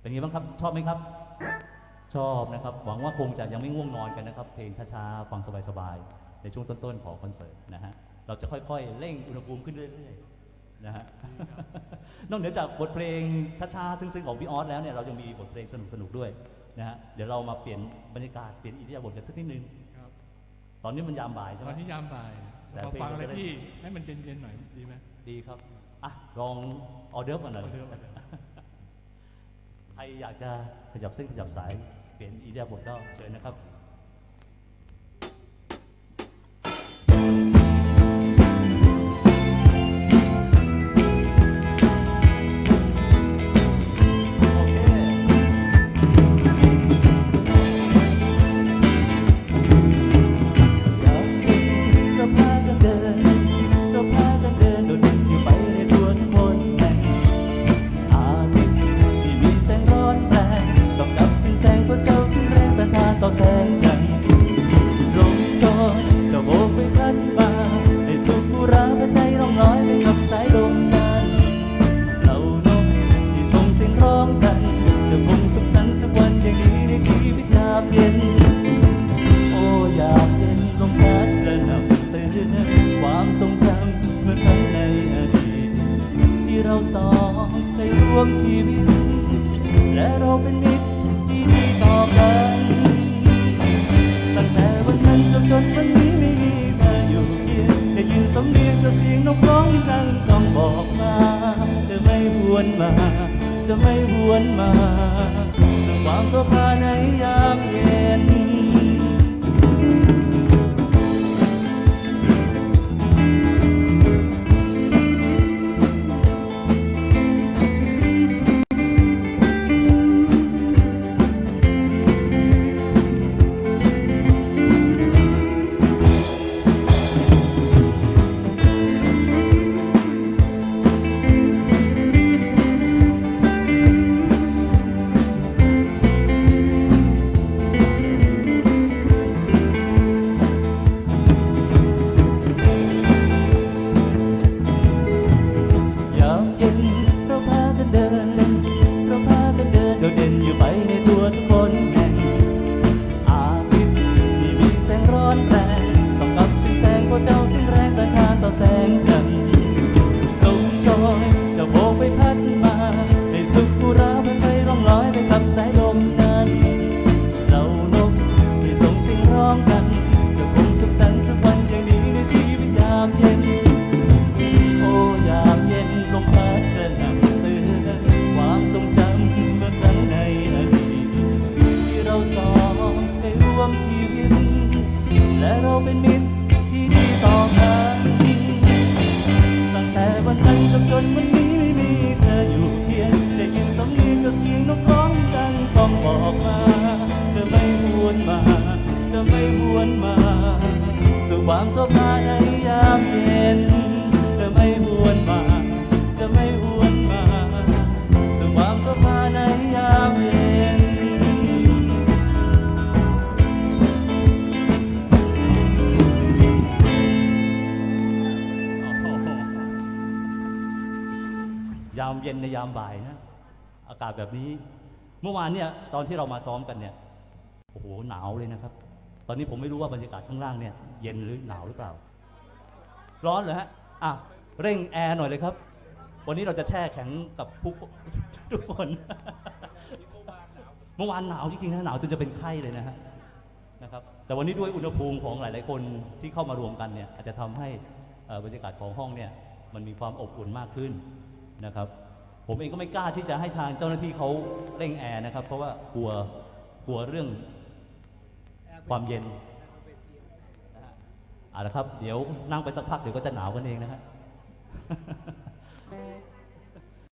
เป็นไงบ้างครับ ชอบไหมครับ ชอบนะครับ หวังว่าคงจะยังไม่ง่วงนอนกันนะครับ เพลงช้าๆ ฟังสบายๆ ในช่วงต้นๆ ของคอนเสิร์ตนะฮะ เราจะค่อยๆ เร่งอุณหภูมิขึ้นเรื่อยๆ นะฮะ นอกเหนือจากบทเพลงช้าๆ ซึ้งๆ ของพี่ออสแล้วเนี่ย เรายังมีบทเพลงสนุกๆ ด้วยนะฮะ เดี๋ยวเรามาเปลี่ยนบรรยากาศ เปลี่ยนอิริยาบถกันสักนิดนึงครับตอนนี้มันยามบ่ายใช่ตไหอมนที่ยามบ่ายแต่เราเพลงฟังอะไรมันจะได้ที่ให้มันเย็นๆ หน่อยดีไหมดีครับ อะ ลองออเดิร์ฟมาหน่อยออเดิร์ฟมาหน่อย ใครอยากจะขยับเส้นขยับสายเปลี่ยนอีเดียบทก็เชิญนะครับ บกไปพัดมาให้สุขผู้ราพใจร้องลอยไปกับสายลมนั้นเหล่านกที่ส่งเสียงร้องกันจะคงสุขสันต์ทุกวันอย่างนี้ในชีวิตยามเย็น โอ้อยากเย็นลมพัดและนำเตือนความทรงจำเมื่อครั้งในอดีตที่เราสองเคยร่วมชีวิต และเราเป็นมิางต้องบอกมาจะไม่หวนมา จะไม่หวนมาสว่างสภาในยามเย็น และเราเป็นมิตรที่ดีต่อกันตั้งแต่วันนั้นจนจนวันนี้ไม่มีเธออยู่เพียงได้ยินสำเนียงจะเสียงนกร้องดังต้องบอกมาเธอไม่หวนมา จะไม่หวนมาสู่ความโศกาใน ยามเย็นในยามบ่ายนะ อากาศแบบนี้ เมื่อวานเนี่ยตอนที่เรามาซ้อมกันเนี่ย โอ้โหหนาวเลยนะครับ ตอนนี้ผมไม่รู้ว่าบรรยากาศข้างล่างเนี่ย เย็นหรือหนาวหรือเปล่า ร้อนเหรอฮะ อะ เร่งแอร์หน่อยเลยครับ วันนี้เราจะแช่แข็งกับผู้ทุกคน เมื่อวานหนาวจริงๆนะหนาวจนจะเป็นไข้เลยนะฮะนะครับ แต่วันนี้ด้วยอุณหภูมิของหลาย ๆ คนที่เข้ามารวมกันเนี่ยอาจจะทำให้เอ่อบรรยากาศของห้องเนี่ยมันมีความอบอุ่นมากขึ้น นะครับ ผมเองก็ไม่กล้าที่จะให้ทางเจ้าหน้าที่เขาเร่งแอร์นะครับ เพราะว่ากลัวกลัวเรื่องความเย็นเอาละครับ เดี๋ยวนั่งไปสักพักเดี๋ยวก็จะหนาวกันเองนะฮะ